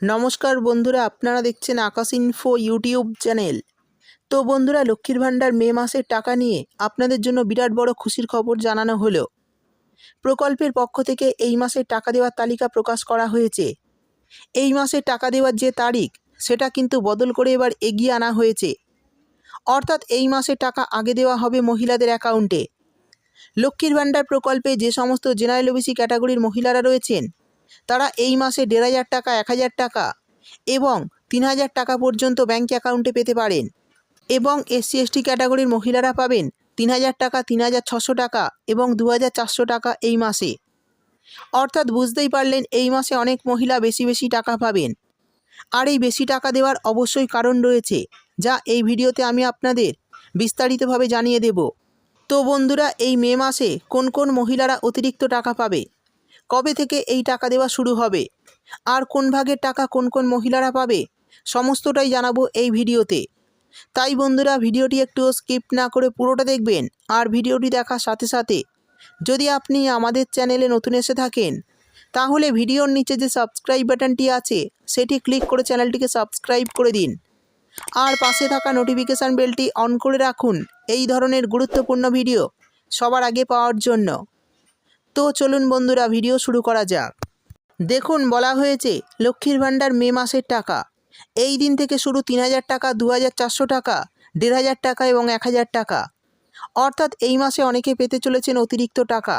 নমস্কার বন্ধুরা, আপনারা দেখছেন আকাশ ইনফো ইউটিউব চ্যানেল তো বন্ধুরা, লক্ষ্মীর ভাণ্ডার মে মাসের টাকা নিয়ে আপনাদের জন্য বিরাট বড় খুশির খবর জানানো হলো। প্রকল্পের পক্ষ থেকে এই মাসের টাকা দেওয়ার তালিকা প্রকাশ করা হয়েছে। এই মাসে টাকা দেওয়ার যে তারিখ, সেটা কিন্তু বদল করে এবার এগিয়ে আনা হয়েছে। অর্থাৎ এই মাসে টাকা আগে দেওয়া হবে মহিলাদের অ্যাকাউন্টে। লক্ষ্মীর ভাণ্ডার প্রকল্পে যে সমস্ত জেনারেল ওবিসি ক্যাটাগরির মহিলারা রয়েছেন তারা এই মাসে দেড় হাজার টাকা, এক হাজার টাকা এবং তিন হাজার টাকা পর্যন্ত ব্যাঙ্ক অ্যাকাউন্টে পেতে পারেন এবং এসসি এসটি ক্যাটাগরির মহিলারা পাবেন তিন হাজার টাকা, তিন হাজার ছশো টাকা এবং দু হাজার চারশো টাকা এই মাসে। অর্থাৎ বুঝতেই পারলেন এই মাসে অনেক মহিলা বেশি বেশি টাকা পাবেন। আর এই বেশি টাকা দেওয়ার অবশ্যই কারণ রয়েছে, যা এই ভিডিওতে আমি আপনাদের বিস্তারিতভাবে জানিয়ে দেব। তো বন্ধুরা, এই মে মাসে কোন কোন মহিলারা অতিরিক্ত টাকা পাবে? কবে থেকে এই টাকা দেওয়া শুরু হবে? আর কোন ভাগের টাকা কোন কোন মহিলারা পাবে? সমস্তটাই জানাব এই ভিডিওতে। তাই বন্ধুরা, ভিডিওটি একটু স্কিপ না করে পুরোটা দেখবেন আর ভিডিওটি দেখার সাথে সাথে যদি আপনি আমাদের চ্যানেলে নতুন এসে থাকেন, তাহলে ভিডিওর নিচে যে সাবস্ক্রাইব বাটনটি আছে, সেটি ক্লিক করে চ্যানেলটিকে সাবস্ক্রাইব করে দিন। আর পাশে থাকা নোটিফিকেশান বেলটি অন করে রাখুন, এই ধরনের গুরুত্বপূর্ণ ভিডিও সবার আগে পাওয়ার জন্য। তো চলুন বন্ধুরা, ভিডিও শুরু করা যাক। দেখুন, বলা হয়েছে লক্ষ্মীর ভাণ্ডার মে মাসের টাকা। এই দিন থেকে শুরু তিন হাজার টাকা, দু হাজার চারশো টাকা, দেড় হাজার টাকা এবং এক হাজার টাকা। অর্থাৎ এই মাসে অনেকে পেতে চলেছেন অতিরিক্ত টাকা।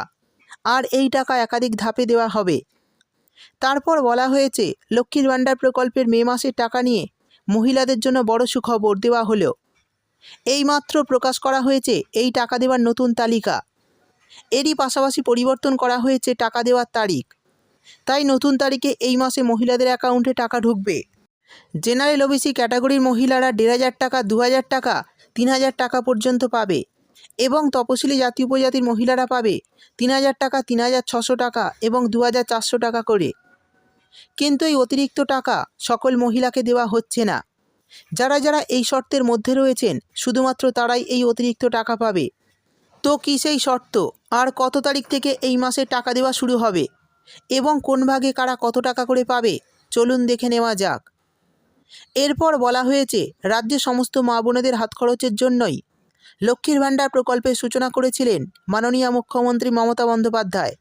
আর এই টাকা একাধিক ধাপে দেওয়া হবে। তারপর বলা হয়েছে লক্ষ্মীর ভাণ্ডার প্রকল্পের মে মাসের টাকা নিয়ে মহিলাদের জন্য বড় সুখবর দেওয়া হলো। এইমাত্র প্রকাশ করা হয়েছে এই টাকা দেওয়ার নতুন তালিকা। এরই পাশাপাশি পরিবর্তন করা হয়েছে টাকা দেওয়ার তারিখ। তাই নতুন তারিখে এই মাসে মহিলাদের অ্যাকাউন্টে টাকা ঢুকবে। জেনারেল ওবিসি ক্যাটাগরির মহিলারা দেড় হাজার টাকা, দু হাজার টাকা, তিন হাজার টাকা পর্যন্ত পাবে এবং তপশিলি জাতি উপজাতির মহিলারা পাবে তিন হাজার টাকা, তিন হাজার ছশো টাকা এবং দু হাজার চারশো টাকা করে। কিন্তু এই অতিরিক্ত টাকা সকল মহিলাকে দেওয়া হচ্ছে না। যারা যারা এই শর্তের মধ্যে রয়েছেন, শুধুমাত্র তারাই এই অতিরিক্ত টাকা পাবে। তো কী সেই শর্ত? আর কত তারিখ থেকে এই মাসে টাকা দেওয়া শুরু হবে? এবং কোন ভাগে কারা কত টাকা করে পাবে? চলুন দেখে নেওয়া যাক। এরপর বলা হয়েছে, রাজ্যে সমস্ত মা বোনেদের হাত খরচের জন্যই লক্ষ্মীর ভাণ্ডার প্রকল্পের সূচনা করেছিলেন মাননীয় মুখ্যমন্ত্রী মমতা বন্দ্যোপাধ্যায়।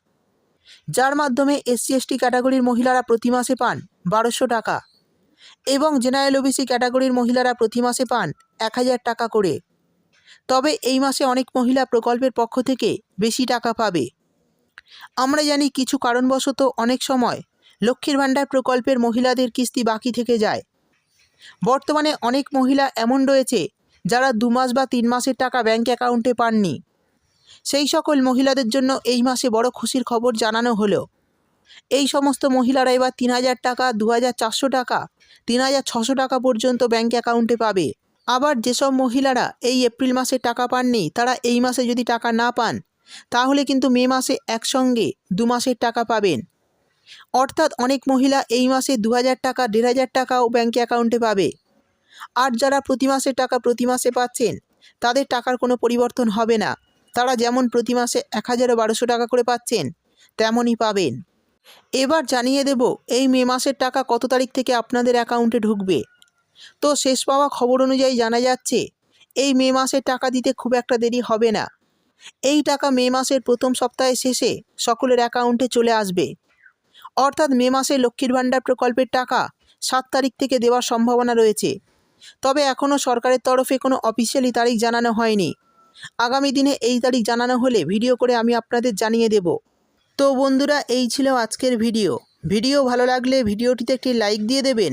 যার মাধ্যমে এসসি এসটি ক্যাটাগরির মহিলারা প্রতি মাসে পান বারোশো টাকা এবং জেনারেল ওবিসি ক্যাটাগরির মহিলারা প্রতি মাসে পান এক হাজার টাকা করে। তবে এই মাসে অনেক মহিলা প্রকল্পের পক্ষ থেকে বেশি টাকা পাবে। আমরা জানি কিছু কারণবশত অনেক সময় লক্ষ্মীর ভাণ্ডার প্রকল্পের মহিলাদের কিস্তি বাকি থেকে যায়। বর্তমানে অনেক মহিলা এমন রয়েছে যারা দু মাস বা তিন মাসের টাকা ব্যাঙ্ক অ্যাকাউন্টে পাননি। সেই সকল মহিলাদের জন্য এই মাসে বড় খুশির খবর জানানো হলো। এই সমস্ত মহিলারা এবার তিন হাজার টাকা, দু হাজার চারশো টাকা, তিন হাজার ছশো টাকা পর্যন্ত ব্যাঙ্ক অ্যাকাউন্টে পাবে। আবার যেসব মহিলারা এই এপ্রিল মাসে টাকা পাননি, তারা এই মাসে যদি টাকা না পান, তাহলে কিন্তু মে মাসে একসঙ্গে দু মাসের টাকা পাবেন। অর্থাৎ অনেক মহিলা এই মাসে দু হাজার টাকা, দেড় হাজার টাকাও ব্যাঙ্কে অ্যাকাউন্টে পাবে। আর যারা প্রতি মাসের টাকা প্রতি মাসে পাচ্ছেন, তাদের টাকার কোনো পরিবর্তন হবে না। তারা যেমন প্রতি মাসে এক হাজারও বারোশো টাকা করে পাচ্ছেন, তেমনই পাবেন। এবার জানিয়ে দেব, এই মে মাসের টাকা কত তারিখ থেকে আপনাদের অ্যাকাউন্টে ঢুকবে? তো শেষ পাওয়া খবর অনুযায়ী জানা যাচ্ছে, এই মে মাসের টাকা দিতে খুব একটা দেরি হবে না। এই টাকা মে মাসের প্রথম সপ্তাহের শেষে সকলের অ্যাকাউন্টে চলে আসবে। অর্থাৎ মে মাসে লক্ষ্মীর ভাণ্ডার প্রকল্পের টাকা সাত তারিখ থেকে দেওয়ার সম্ভাবনা রয়েছে। তবে এখনও সরকারের তরফে কোনো অফিসিয়ালি তারিখ জানানো হয়নি। আগামী দিনে এই তারিখ জানানো হলে ভিডিও করে আমি আপনাদের জানিয়ে দেব। তো বন্ধুরা, এই ছিল আজকের ভিডিও। ভিডিও ভালো লাগলে ভিডিওটিতে একটি লাইক দিয়ে দেবেন।